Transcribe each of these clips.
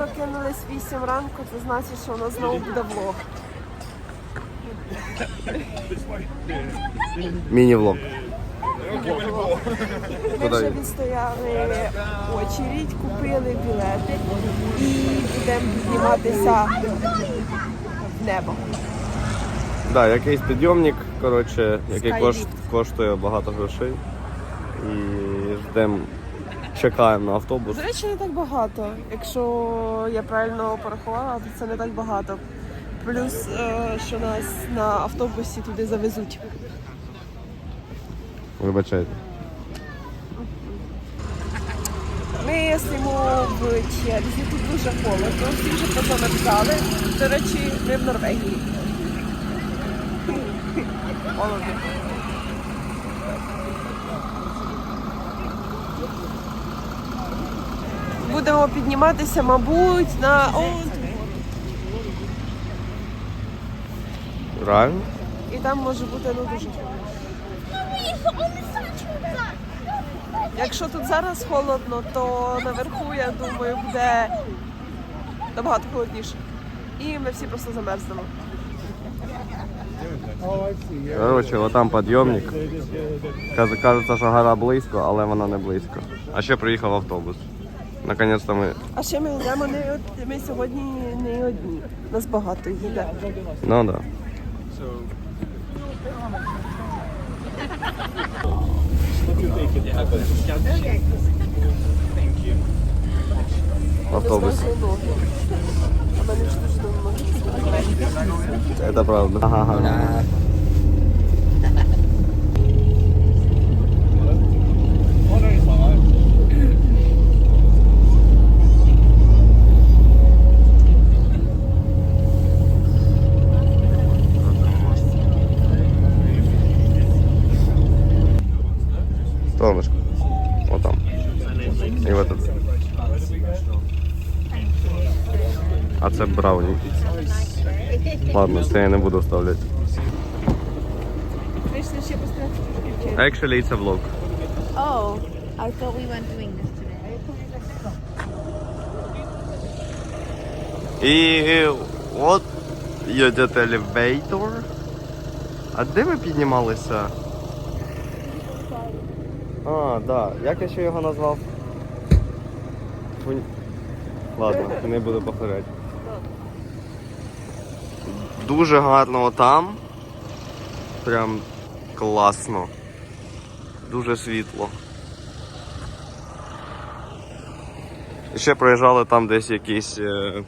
прокинулись в 8 ранку, це значить, що у нас знову буде влог. Міні-влог. Ми вже відстояли очередь, купили білети і будемо підніматися в небо. Да, якийсь підйомник, коротше, який кош- коштує багато грошей. І ждемо, чекаємо на автобус. До речі, не так багато. Якщо я правильно порахувала, то це не так багато. Плюс, е, що нас на автобусі туди завезуть. Вибачайте. Ми стоїмо в черзі, тут дуже холодно, всі вже позамерзали. До речі, ми в Норвегії. Холодно. Будемо підніматися, мабуть, на Реально? і там може бути ну дуже. Якщо тут зараз холодно, то наверху, я думаю, буде набагато холодніше. І ми всі просто замерзнемо. Коротше, отам підйомник. Каз- Кажеться, що гора близько, але вона не близько. А ще приїхав автобус. Наконець-то ми. А ще ми йдемо не од- ми сьогодні не одні. Нас багато їде. Ну да. Автобус. Без ноги. А мене ж дуже давно. Это правда. Ага. Солнышко. Вот там. И в этот. А це брауні. Ладно, це я не буду вставляти. Actually, it's a vlog. Oh, I thought we weren't doing this today. І от їде елевейтор. А де ви піднімалися? А, да. Як я ще його назвав? Ладно, не буду повторяти. Дуже гарно там. Прям класно. Дуже світло. Ще проїжджали там десь якісь. Е...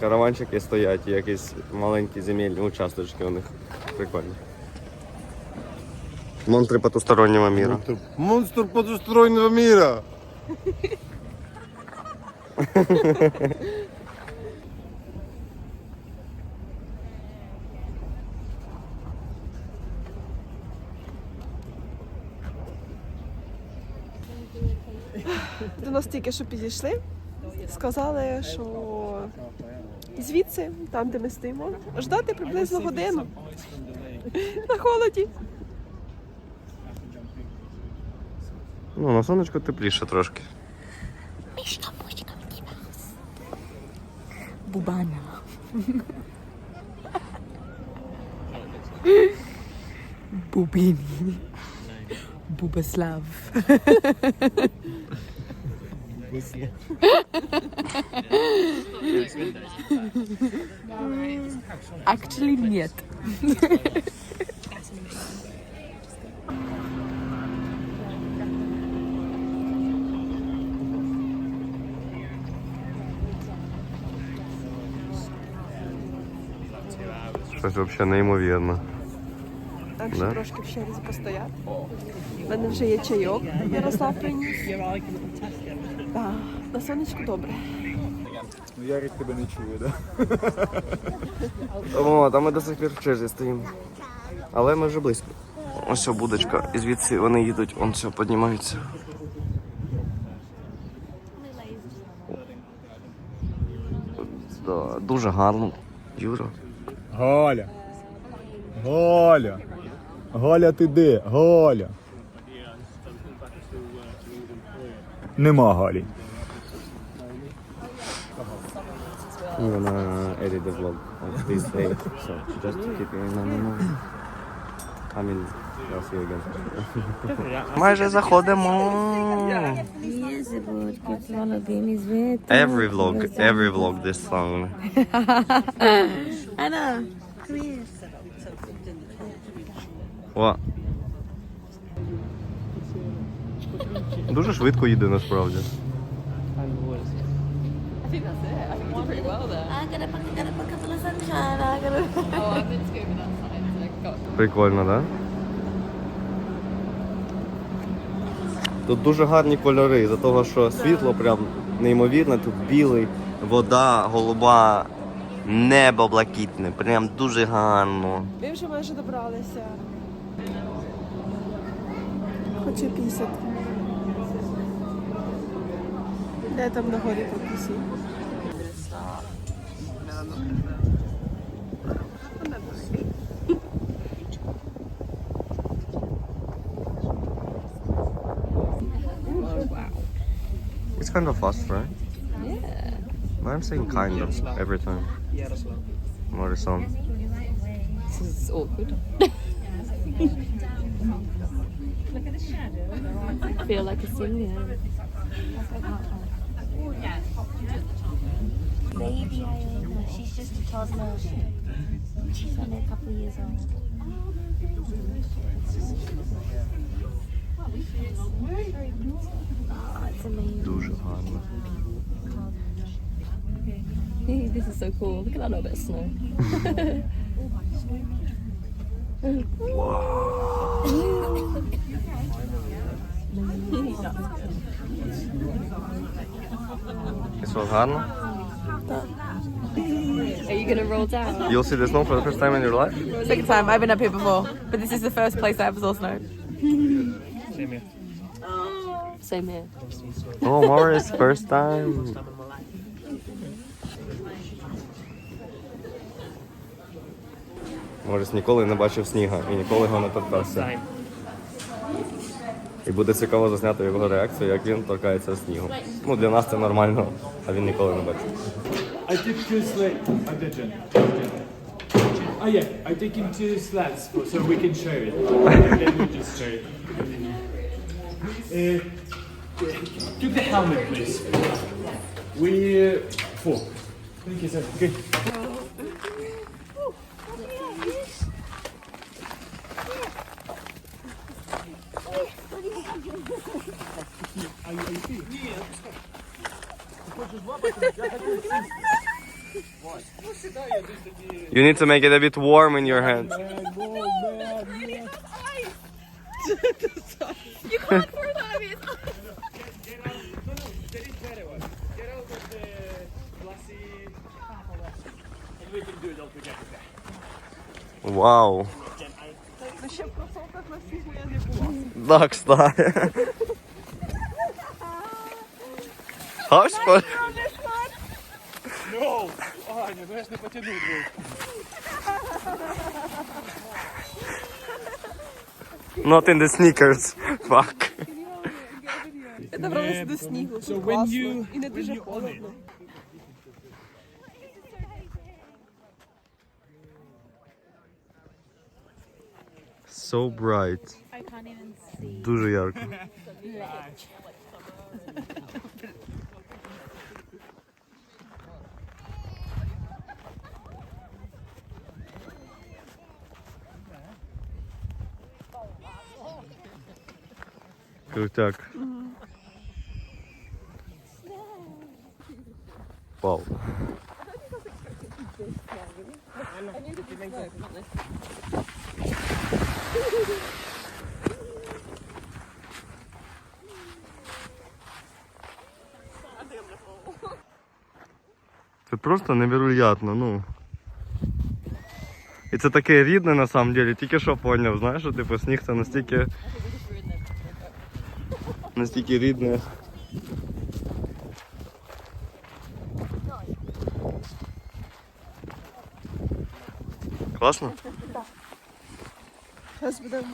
Караванчики стоять, якісь маленькі земельні участочки у них. Прикольно. Монстри потустороннього міра. Монстр потустороннего мира. До нас тільки що підійшли. Сказали, що звідси, там, де ми стоїмо, ждати приблизно годину. На холоді. Ну, на сонечку тепліше трошки. Bubana. Bubini. Bubaslav. Actually, нет. Щось взагалі неймовірно. Так що Да? трошки в черзі постояти. У мене вже є чайок, Ярослав приніс. Так, на сонечку добре. Ну Ярик тебе не чує, да? О, там ми до сих пір в черзі стоїмо. Але ми вже близько. Ось ця будочка. І звідси вони їдуть, он все, піднімаються. Да, дуже гарно. Юра. Галя. Галя. Галя, ти де? Галя. Нема Галі. I'm gonna edit the vlog of this day, so just keep it in mind. I mean, I'll see you again. Майже заходимо. Every vlog, every vlog this song. Come here. О. Дуже швидко їде насправді. Прикольно, да? Тут дуже гарні кольори, за того, що світло прям неймовірне, тут білий, вода, голуба, небо блакитне, прям дуже гарно. Ми вже майже добралися. Хочу пісяти. Де там на горі попісі? It's kind of fast, right? Yeah. I'm saying kind of every time. More some. This is awkward. I feel like a singer. Baby Iona, she's just a toddler. She's only a couple of years old. Oh, it's amazing. Дуже гарно. This is so cool. Look at that little bit of snow. It's so hard. Are you gonna roll down? You'll see the snow for the first time in your life. Second time. I've been up here before, but this is the first place I ever saw snow. Same here. Same here. Oh, Morris, first time. Морис ніколи не бачив сніга і ніколи його не торкався. І буде цікаво засняти його реакцію, як він торкається снігу. Ну, для нас це нормально, а він ніколи не бачив. I did two sled. I did, Jen. Oh yeah, I did in two sleds so we can show it. Let me just show it. Uh, took the helmet, please. We uh, four. Thank you, sir. Good. You need to make it a bit warm in your hands. Вау. Да, кстати. Господи. No! Аня, ну я ж не потягнув двох. Not in the sneakers. Fuck. Я добралася до снігу. So Тут when класно. you- І не when дуже you on it. холодно. So bright. I can't even see. Дуже ярко. Крутяк. Вау. Це просто невероятно, ну. І це таке рідне на самом деле, тільки що поняв, знаєш, що типу сніг це настільки. настільки рідне. Класно? Так. Зараз будемо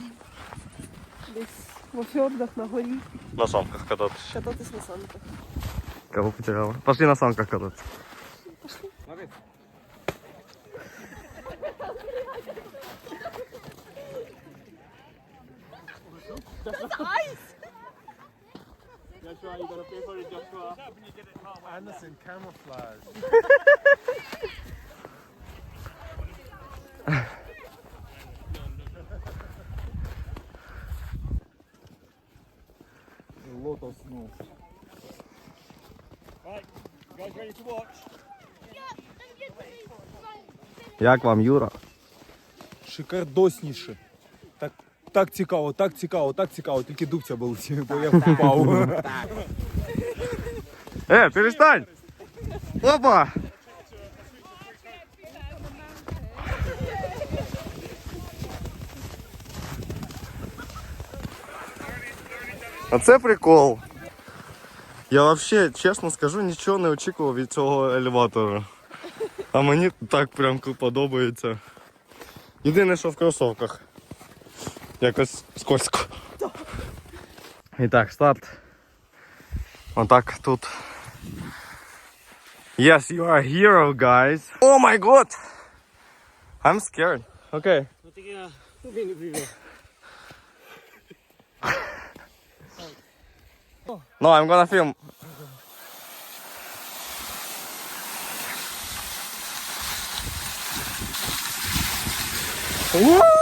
десь в фьордах, на горі. На санках кататись. Кататись на санках. Кого потеряла? Пошли на санках кататись. Пошли. That's ice! Joshua, you gotta pay for it, Joshua. Anderson camouflage. A guys ready to watch? Як вам, Юра? Шикардосніше. Так, цікаво, так цікаво, так цікаво. Тільки дубця болить, бо я впав. Е, перестань! Опа! А це прикол. Я вообще, чесно скажу, нічого не очікував від цього елеватора. А мені так прям подобається. Єдине, що в кросовках. Якось скользко. І так, старт. Отак тут. Yes, you are a hero, guys. Oh my god! I'm scared. Okay. No, I'm gonna film. Woo!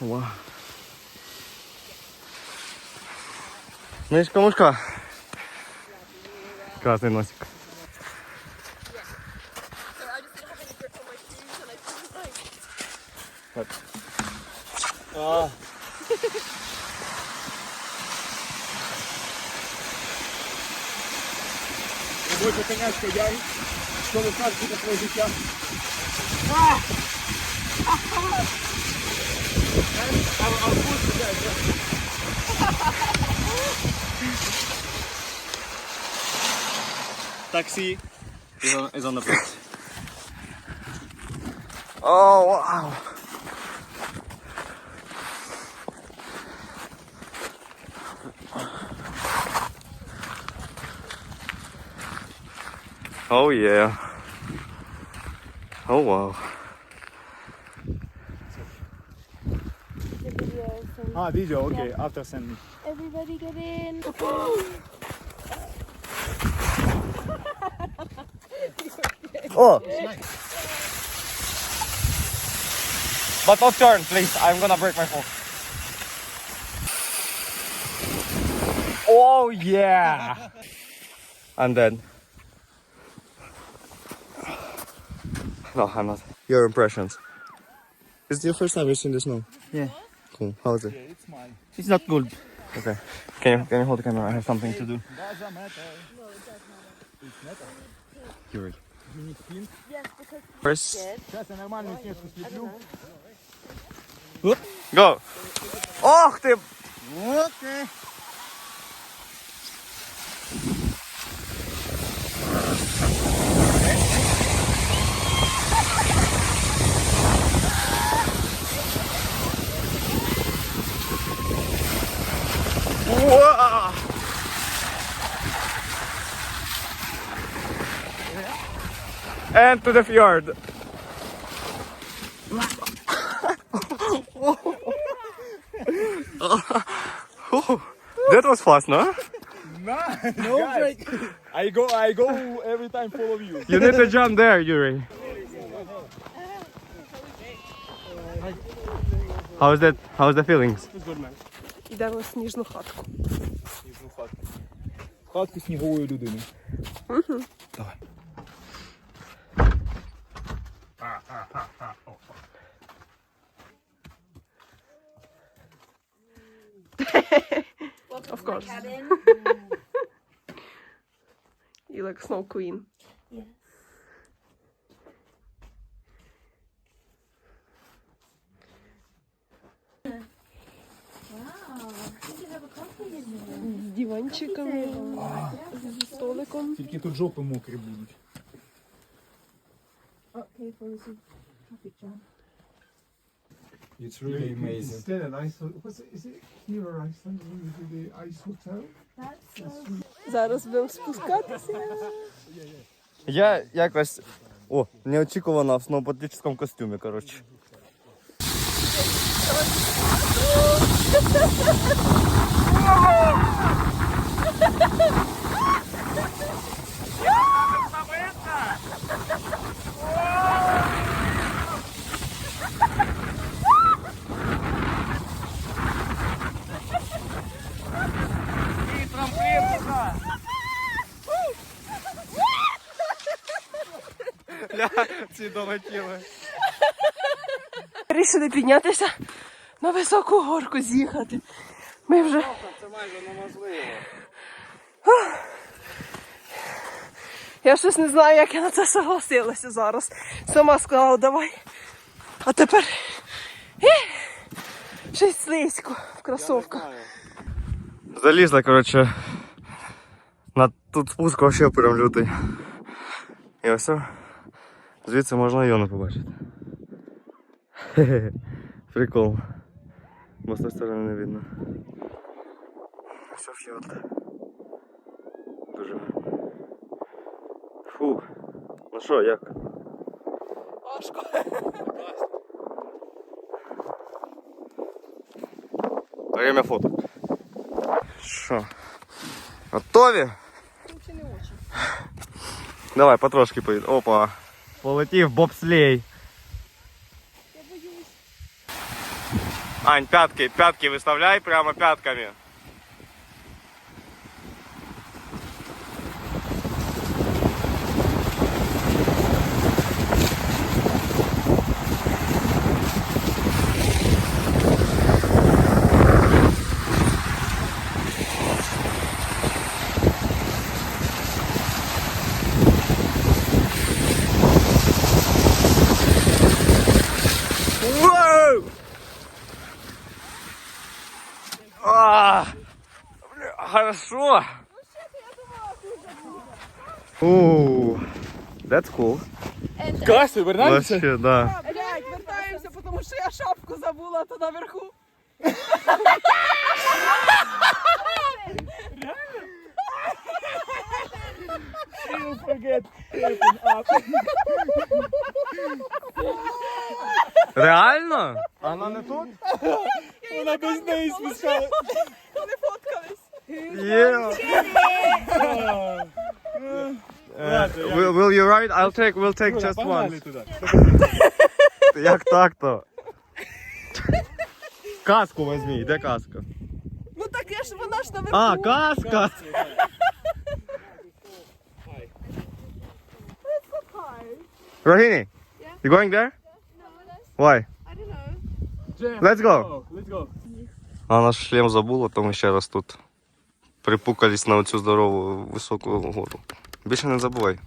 Вау. Мишка, мушка. Красный носик. Робоча конячка, я. Що ви скажете про Taxi is on, the boat. Oh, wow. Oh, yeah. Oh, wow. Ah, video okay. Yeah. After send me. Everybody get in. oh. Nice. But not turn, please. I'm gonna break my phone. Oh yeah. I'm dead. No, I'm not. Your impressions. Is this your first time you've seen the snow. Yeah. Cool. How is it? It's not good. Okay. Can you can you hold the camera? I have something to do. Yuri. First. Зараз я нормальну снежку сліплю. Go! Ох ти! Окей. Уа! And to the fjord. that was fast, no? No break. I go, I go every time follow you. You need to jump there, Yuri. How's that? How's the feelings? Йдемо в сніжну хатку. Хатку снігової людини. Давай. Of course. You like snow queen. Yes. З диванчиками, столиком. Тільки тут жопи мокрі будуть. This coffee jar. It's really amazing. Still an ice. Was it? Is it here or Iceland? When we do the ice hotel? That's so Зараз будемо спускатися. Я якось. О, неочікувано в сноупатрическому костюмі, коротше. Ці долетіли. Вирішили піднятися на високу горку з'їхати. Ми вже Це майже неможливо. Я щось не знаю, як я на це согласилася зараз. Сама сказала, давай. А тепер щось слизько в кросовках. Залізла, коротше. На тут спуск вообще прям лютий. І ось. Звідси можна Йону побачити. Хе-хе. Прикол. Бо з тої сторони не видно. Все фьорд. Дуже гарно. Фу. Ну що, як? Важко. Время фото. Що? Готові? Давай, потрошки поїд. Опа. Полетів бобслей. Ань, пятки, пятки виставляй прямо пятками. Хорошо. Оу, that's cool. Класно, вернемося? Вообще, да. Блять, вертаємося, тому що я шапку забула то наверху. Реально? А вона не тут? Вона без неї спускала. Вони фоткались. Yeah. Uh, will, will you ride? I'll take, we'll take just Погнали one. туди. Як так-то? Каску візьмі, де каска? Ну так я ж вона ж наверху. А, каска! Rohini, you going there? Why? Let's go. Let's go. А наш шлем забула, то ми ще раз тут припукались на оцю здорову високу гору. Більше не забувай.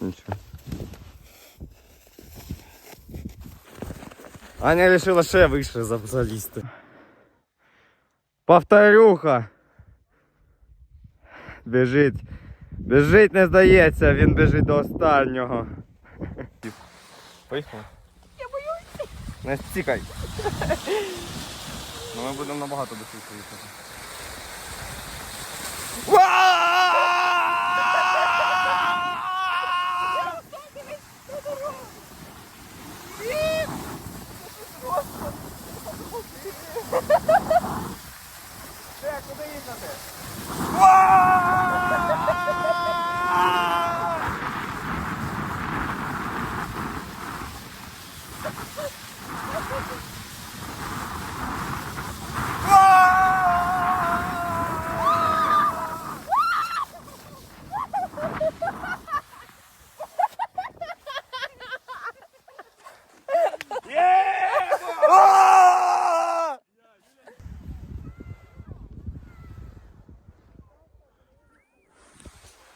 Нічого. Аня вирішила ще вище залізти. Повторюха. Біжить. Біжить не здається, він біжить до останнього. Поїхали. Я боюсь. Не стікай. Ну ми будемо набагато швидше їхати. Де, куди їхати?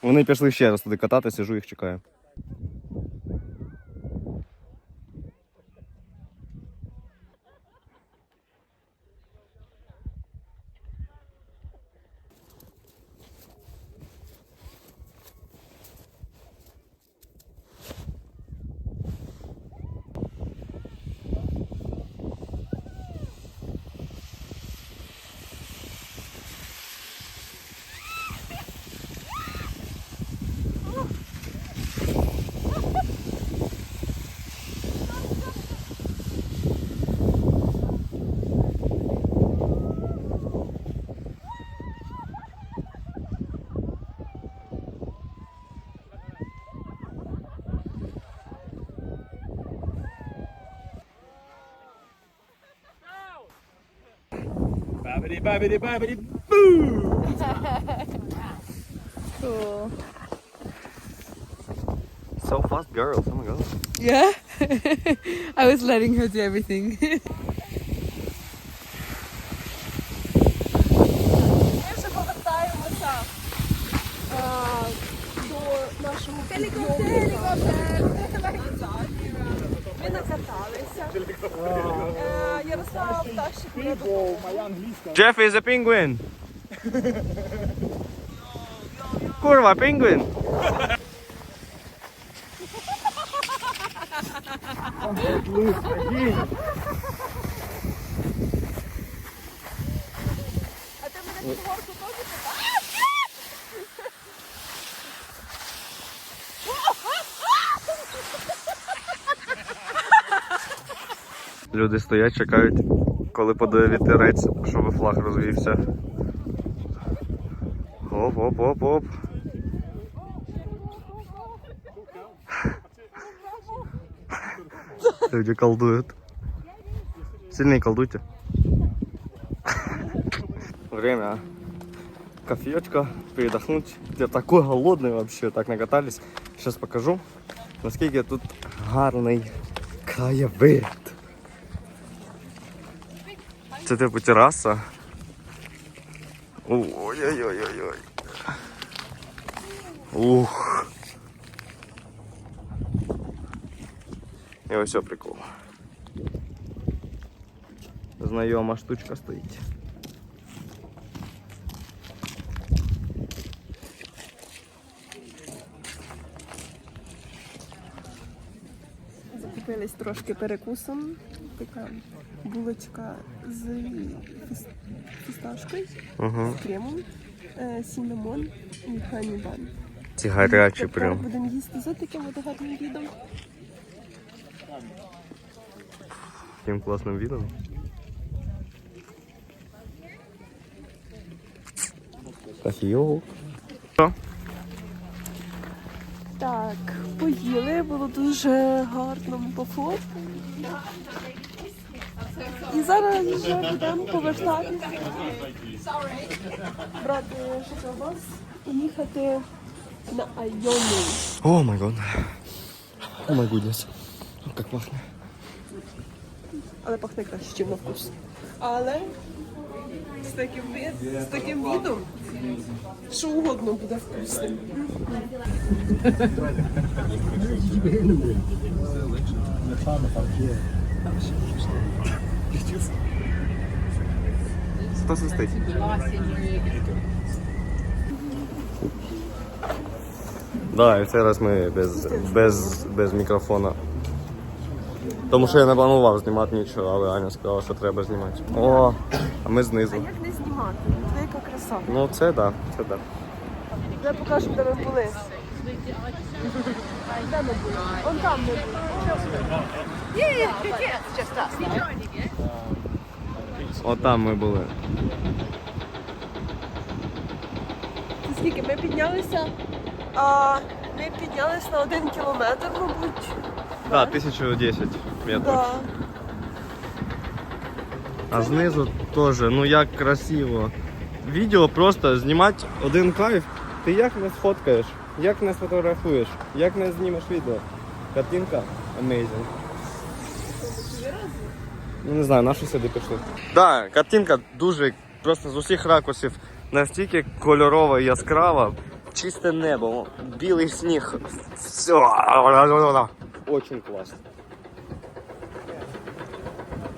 Вони пішли ще раз туди кататися, сижу їх чекаю. Babbity, babbity, babbity. Cool. So fast girls, oh my god. Yeah? I was letting her do everything. Jeff is a penguin! Kurwa, penguin! А ти мене під горку теж Люди стоять, чекають, коли подує вітерець, щоб флаг розвівся. Оп, оп, оп, оп. Люди колдуют. Сильнее колдуйте. Время. Кофеечка, передохнуть. Я такой голодный вообще, так накатались. Сейчас покажу, наскільки тут гарний краєвид. Це типу тераса. Ой-ой-ой-ой-ой. Ух. І ось прикол. Знайома штучка стоїть. Закупились трошки перекусом. Така булочка з фіс- фісташкою, Угу. з кремом, е, сінамон і ханібан. Ці гарячі прям. будемо їсти за таким от гарним відом. Таким класним відом. Кофійок. Так, поїли, було дуже гарно по фото. І зараз вже будемо повертатися. Брати шоколад і їхати на Айону. О май год. О май гуднес. Как пахне. Але пахне краще, ніж на вкус. Але з таким, вид, з таким видом, що угодно буде вкусним. Хто свистить? Да, і в цей раз ми без, без, без мікрофона. Тому що я не планував знімати нічого, але Аня сказала, що треба знімати. О, а ми знизу. Як не знімати? Це яка краса. Ну це да, це да. Я покажу, де ми були. Де ми були? Он там ми були. Отам ми були. Це скільки? Ми піднялися. А, ми піднялися на один кілометр, мабуть. Да, 1010 метрів. Да. А знизу теж, ну як красиво. Відео просто знімати один кайф. Ти як не сфоткаєш, як не сфотографуєш, як не знімеш відео. Картинка amazing. Ну не знаю, наші сюди пішли. Так, картинка дуже просто з усіх ракурсів настільки кольорова і яскрава. чисте небо, білий сніг. Все. Очень класно.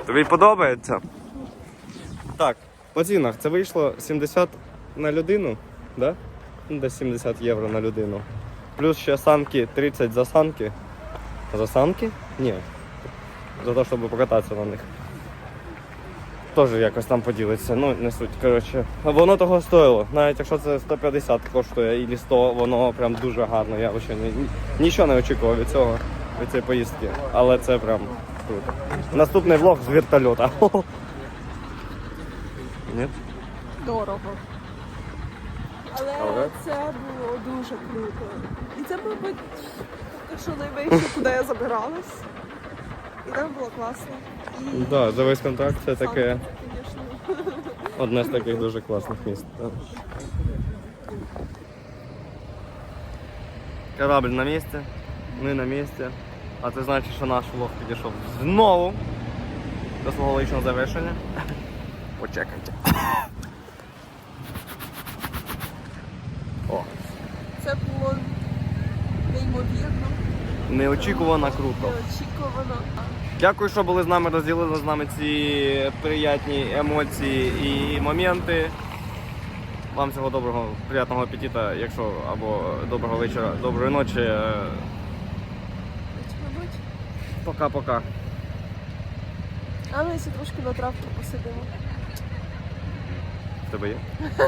Тобі подобається? Так, по цінах це вийшло 70 на людину, да? Ну, Десь 70 євро на людину. Плюс ще санки 30 за санки. За санки? Ні. За те, щоб покататися на них. Теж якось там поділиться. Ну, не суть. Коротше. Воно того стоїло. Навіть якщо це 150 коштує і 100, воно прям дуже гарно. Я взагалі ні, нічого не очікував від цього, від цієї поїздки. Але це прям круто. Наступний влог з вертольота. Ні? Дорого. Це було дуже круто. І це, мабуть, що найвище, куди я забиралась. І там було класно. І да, за весь контракт це таке одне з таких дуже класних міст. так. Корабль на місці, ми на місці. А це значить, що наш влог підійшов знову до свого логічного завершення. Почекайте. О, Це було неймовірно, неочікувано круто. неочікувано. Дякую, що були з нами, розділили з нами ці приятні емоції і моменти. Вам всього доброго, приятного апетита, якщо або доброго вечора, доброї ночі. Пока-пока. А ми ще трошки на травці посидимо. В тебе є?